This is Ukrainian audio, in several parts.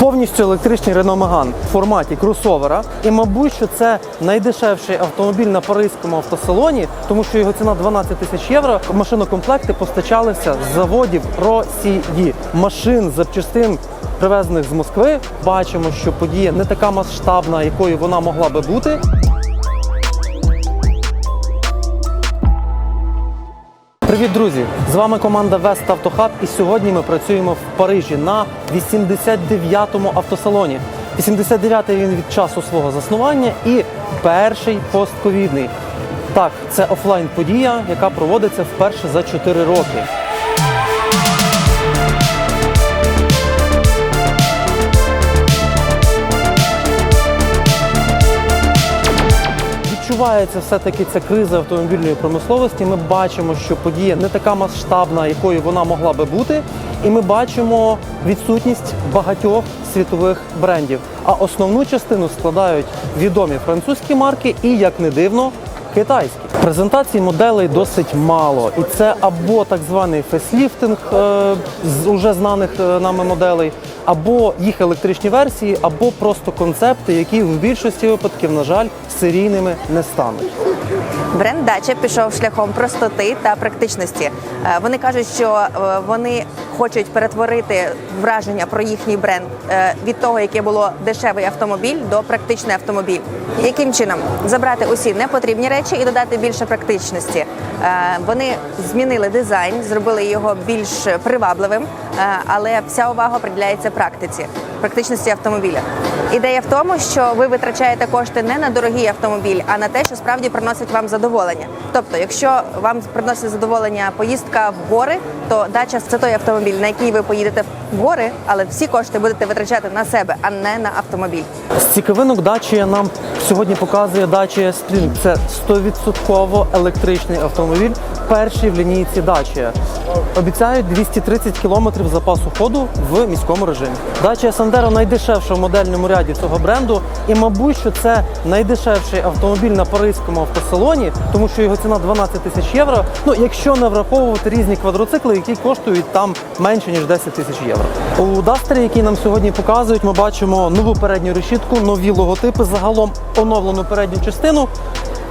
Повністю електричний Renault Megane в форматі кросовера. І, мабуть, що це найдешевший автомобіль на паризькому автосалоні, тому що його ціна 12 тисяч євро. Машинокомплекти постачалися з заводів Росії. Машин, запчастин, привезених з Москви. Бачимо, що подія не така масштабна, якою вона могла би бути. Привіт, друзі! З вами команда Вест Автохаб. І сьогодні ми працюємо в Парижі на 89-му автосалоні. 89-й він від часу свого заснування і перший постковідний. Так, це офлайн подія, яка проводиться вперше за 4 роки. Відчувається все-таки ця криза автомобільної промисловості. Ми бачимо, що подія не така масштабна, якою вона могла би бути, і ми бачимо відсутність багатьох світових брендів. А основну частину складають відомі французькі марки і, як не дивно, китайські. Презентацій моделей досить мало, і це або так званий фейсліфтинг е, з уже знаних е, нами моделей, або їх електричні версії, або просто концепти, які в більшості випадків, на жаль, серійними не стануть. Бренд Дача пішов шляхом простоти та практичності. Е, Вони кажуть, що е, вони хочуть перетворити враження про їхній бренд е, від того, яке було дешевий автомобіль, до практичний автомобіль. Яким чином забрати усі непотрібні речі і додати більше практичності? Вони змінили дизайн, зробили його більш привабливим, але вся увага приділяється практиці, практичності автомобіля. Ідея в тому, що ви витрачаєте кошти не на дорогий автомобіль, а на те, що справді приносить вам задоволення. Тобто, якщо вам приносить задоволення поїздка в гори, то дача це той автомобіль, на який ви поїдете в гори, але всі кошти будете витрачати на себе, а не на автомобіль. З цікавинок Dacia нам сьогодні показує Dacia Spring. Це 100% електричний автомобіль, перший в лінійці Dacia. Обіцяють 230 км запасу ходу в міському режимі. Dacia Sandero найдешевша в модельному ряді цього бренду, і мабуть, що це найдешевший автомобіль на паризькому автосалоні, тому що його ціна 12 тисяч євро. Ну, якщо не враховувати різні квадроцикли, які коштують там менше ніж 10 тисяч євро. У Дастері, який нам сьогодні показують, ми бачимо нову передню решітку, нові логотипи, загалом оновлену передню частину.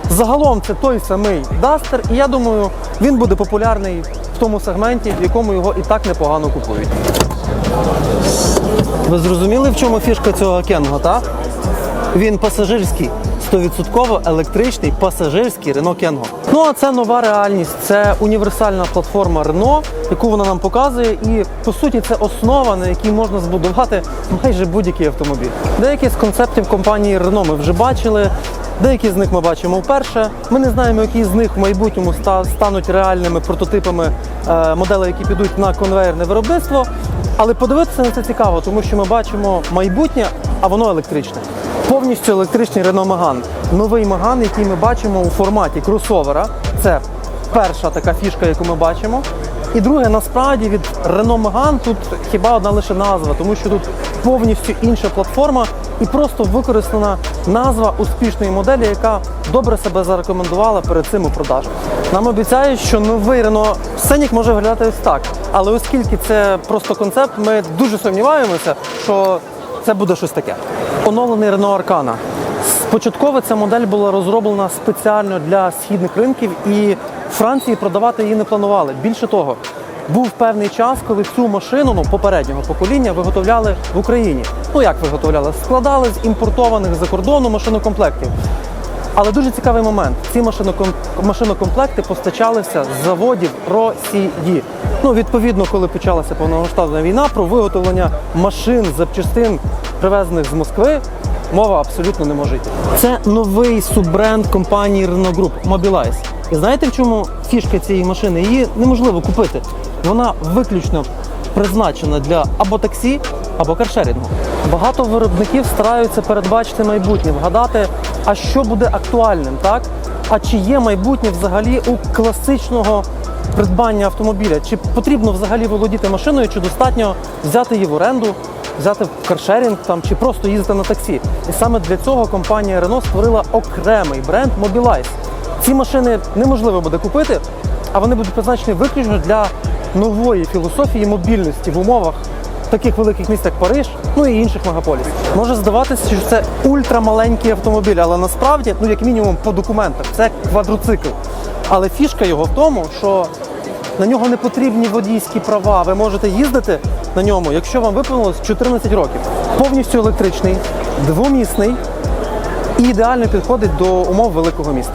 Загалом це той самий Дастер, і я думаю, він буде популярний в тому сегменті, в якому його і так непогано купують. Ви зрозуміли, в чому фішка цього кенга, так? Він пасажирський, 100% електричний пасажирський Renault Kengo. Ну а це нова реальність. Це універсальна платформа Renault, яку вона нам показує, і по суті це основа, на якій можна збудувати майже будь-який автомобіль. Деякі з концептів компанії Renault ми вже бачили. Деякі з них ми бачимо вперше. Ми не знаємо, які з них в майбутньому стануть реальними прототипами е, моделей, які підуть на конвейерне виробництво. Але подивитися на це цікаво, тому що ми бачимо майбутнє, а воно електричне. Повністю електричний Renault Megane. Новий Megane, який ми бачимо у форматі кросовера. Це перша така фішка, яку ми бачимо. І друге, насправді від Renault Megane тут хіба одна лише назва, тому що тут повністю інша платформа і просто використана назва успішної моделі, яка добре себе зарекомендувала перед цим у продажу. Нам обіцяють, що новий Renault Scenic може виглядати ось так. Але оскільки це просто концепт, ми дуже сумніваємося, що це буде щось таке. Оновлений Renault Arcana. Спочатково ця модель була розроблена спеціально для східних ринків, і Франції продавати її не планували. Більше того, був певний час, коли цю машину ну, попереднього покоління виготовляли в Україні. Ну як виготовляли? Складали з імпортованих за кордону машинокомплектів. Але дуже цікавий момент. Ці машинокомплекти постачалися з заводів Росії. Ну, відповідно, коли почалася повномасштабна війна, про виготовлення машин, запчастин, привезених з Москви, мова абсолютно не може йти. Це новий суббренд компанії Renault Group Mobilize. І знаєте, в чому фішка цієї машини? Її неможливо купити. Вона виключно призначена для або таксі, або каршерінгу. Багато виробників стараються передбачити майбутнє, вгадати, а що буде актуальним, так? А чи є майбутнє взагалі у класичного придбання автомобіля? Чи потрібно взагалі володіти машиною, чи достатньо взяти її в оренду, взяти в каршерінг там, чи просто їздити на таксі? І саме для цього компанія Renault створила окремий бренд Mobilize. Ці машини неможливо буде купити, а вони будуть призначені виключно для нової філософії мобільності в умовах таких великих містах, як Париж, ну і інших мегаполісах. Може здаватися, що це ультрамаленький автомобіль, але насправді, ну як мінімум по документах, це квадроцикл. Але фішка його в тому, що на нього не потрібні водійські права. Ви можете їздити на ньому, якщо вам виповнилось 14 років. Повністю електричний, двомісний і ідеально підходить до умов великого міста.